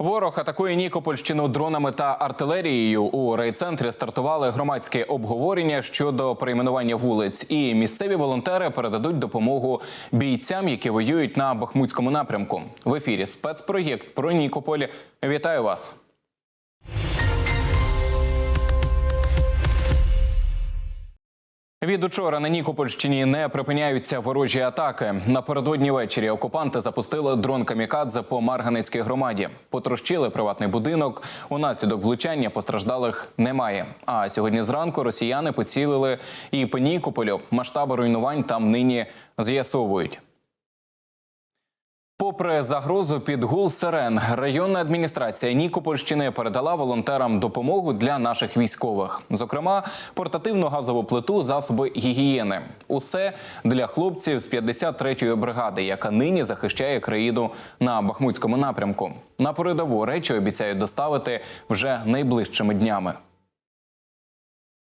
Ворог атакує Нікопольщину дронами та артилерією. У райцентрі стартували громадське обговорення щодо перейменування вулиць. І місцеві волонтери передадуть допомогу бійцям, які воюють на Бахмутському напрямку. В ефірі спецпроєкт про Нікополь. Вітаю вас. Від учора на Нікопольщині не припиняються ворожі атаки. Напередодні ввечері окупанти запустили дрон камікадзе по Марганецькій громаді. Потрощили приватний будинок. Унаслідок влучання постраждалих немає. А сьогодні зранку росіяни поцілили і по Нікополю. Масштаби руйнувань там нині з'ясовують. Попри загрозу під гул сирен, районна адміністрація Нікопольщини передала волонтерам допомогу для наших військових, зокрема, портативну газову плиту, засоби гігієни. Усе для хлопців з 53-ї бригади, яка нині захищає країну на Бахмутському напрямку. На передову речі обіцяють доставити вже найближчими днями.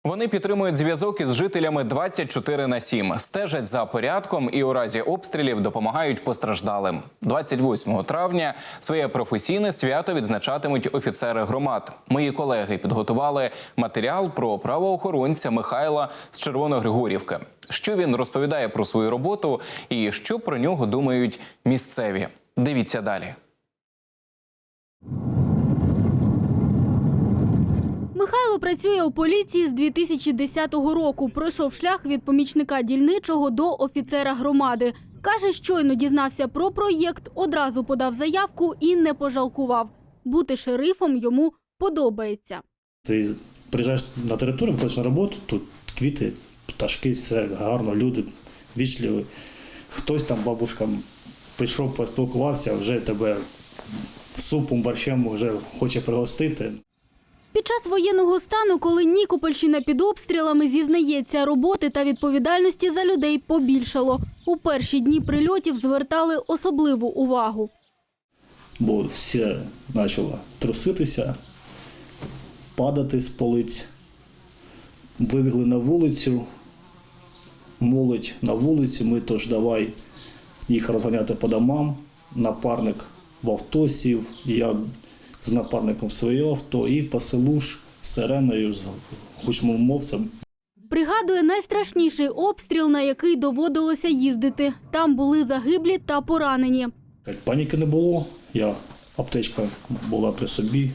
Вони підтримують зв'язок із жителями 24 на 7, стежать за порядком і у разі обстрілів допомагають постраждалим. 28 травня своє професійне свято відзначатимуть офіцери громад. Мої колеги підготували матеріал про правоохоронця Михайла з Червоногригорівки. Що він розповідає про свою роботу і що про нього думають місцеві. Дивіться далі. Михайло працює у поліції з 2010 року. Пройшов шлях від помічника дільничого до офіцера громади. Каже, щойно дізнався про проєкт, одразу подав заявку і не пожалкував. Бути шерифом йому подобається. Ти приїжджаєш на територію, приходиш на роботу, тут квіти, пташки, все гарно, люди вічливі. Хтось там, бабушка, прийшов, поспілкувався, вже тебе супом, борщем вже хоче пригостити. Під час воєнного стану, коли Нікопольщина під обстрілами зізнається, роботи та відповідальності за людей побільшало. У перші дні прильотів звертали особливу увагу. Бо все почало труситися, падати з полиць. Вибігли на вулицю, молодь на вулиці, ми тож давай їх розганяти по домам. Напарник в авто сів, я з напарником своє авто і по селу ж сиреною, з гучмомовцем Пригадує найстрашніший обстріл, на який доводилося їздити. Там були загиблі та поранені. Паніки не було. Я аптечка була при собі,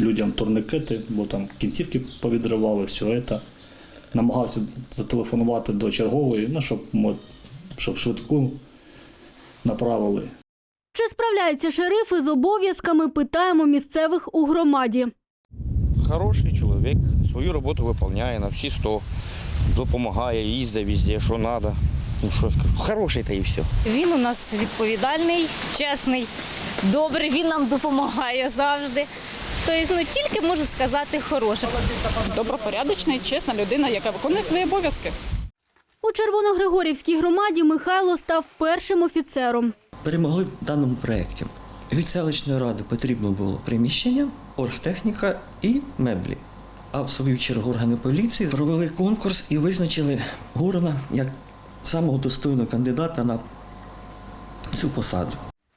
людям турникети, бо там кінцівки повідривали, все це. Намагався зателефонувати до чергової, ну, щоб, щоб швидку направили. Чи справляються шерифи з обов'язками, питаємо місцевих у громаді. Хороший чоловік, свою роботу виконує на всі 100. Допомагає, їздить везде, що треба. Ну що скажу, хороший та і все. Він у нас відповідальний, чесний, добрий, він нам допомагає завжди. Тобто, ну тільки можу сказати хороше. добропорядочна і чесна людина, яка виконує свої обов'язки. У Червоногригорівській громаді Михайло став першим офіцером. Перемогли в даному проєкті. Від селищної ради потрібно було приміщення, оргтехніка і меблі. А в свою чергу органи поліції провели конкурс і визначили Гурона як самого достойного кандидата на цю посаду.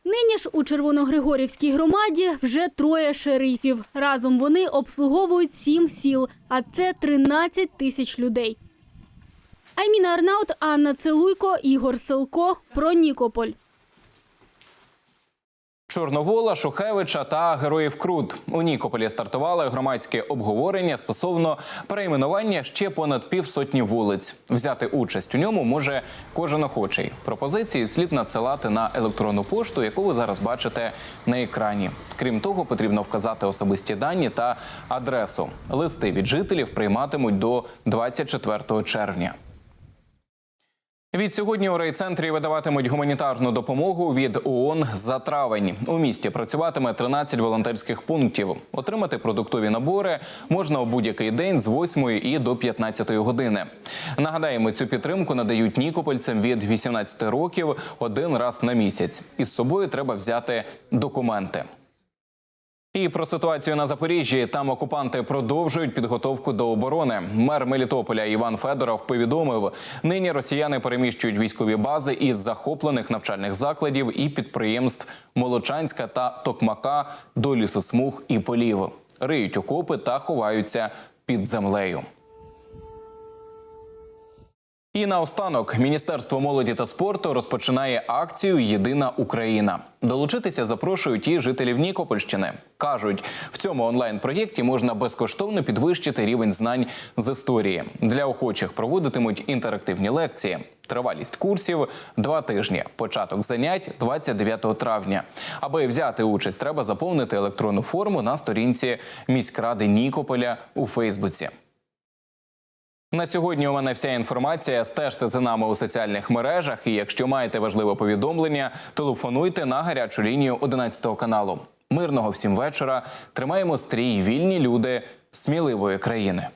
Нині ж у Червоногригорівській громаді вже троє шерифів. Разом вони обслуговують сім сіл, а це 13 тисяч людей. Айміна Арнаут, Анна Целуйко, Ігор Селко про Нікополь. Чорновола, Шухевича та героїв Крут у Нікополі стартували громадське обговорення стосовно перейменування ще понад півсотні вулиць. Взяти участь у ньому може кожен охочий. Пропозиції слід надсилати на електронну пошту, яку ви зараз бачите на екрані. Крім того, потрібно вказати особисті дані та адресу. Листи від жителів прийматимуть до 24 червня. Від сьогодні у райцентрі видаватимуть гуманітарну допомогу від ООН за травень. У місті працюватиме 13 волонтерських пунктів. Отримати продуктові набори можна у будь-який день з 8 і до 15 години. Нагадаємо, цю підтримку надають нікопольцям від 18 років один раз на місяць. Із собою треба взяти документи. І про ситуацію на Запоріжжі там окупанти продовжують підготовку до оборони. Мер Мелітополя Іван Федоров повідомив: нині росіяни переміщують військові бази із захоплених навчальних закладів і підприємств Молочанська та Токмака до лісосмуг і полів, риють окопи та ховаються під землею. І наостанок Міністерство молоді та спорту розпочинає акцію Єдина Україна. Долучитися запрошують і жителів Нікопольщини. кажуть, в цьому онлайн-проєкті можна безкоштовно підвищити рівень знань з історії. Для охочих проводитимуть інтерактивні лекції. Тривалість курсів два тижні. Початок занять 29 травня. Аби взяти участь, треба заповнити електронну форму на сторінці міськради Нікополя у Фейсбуці. На сьогодні у мене вся інформація. Стежте за нами у соціальних мережах. І якщо маєте важливе повідомлення, телефонуйте на гарячу лінію 11 каналу. Мирного всім вечора. Тримаємо стрій вільні люди сміливої країни.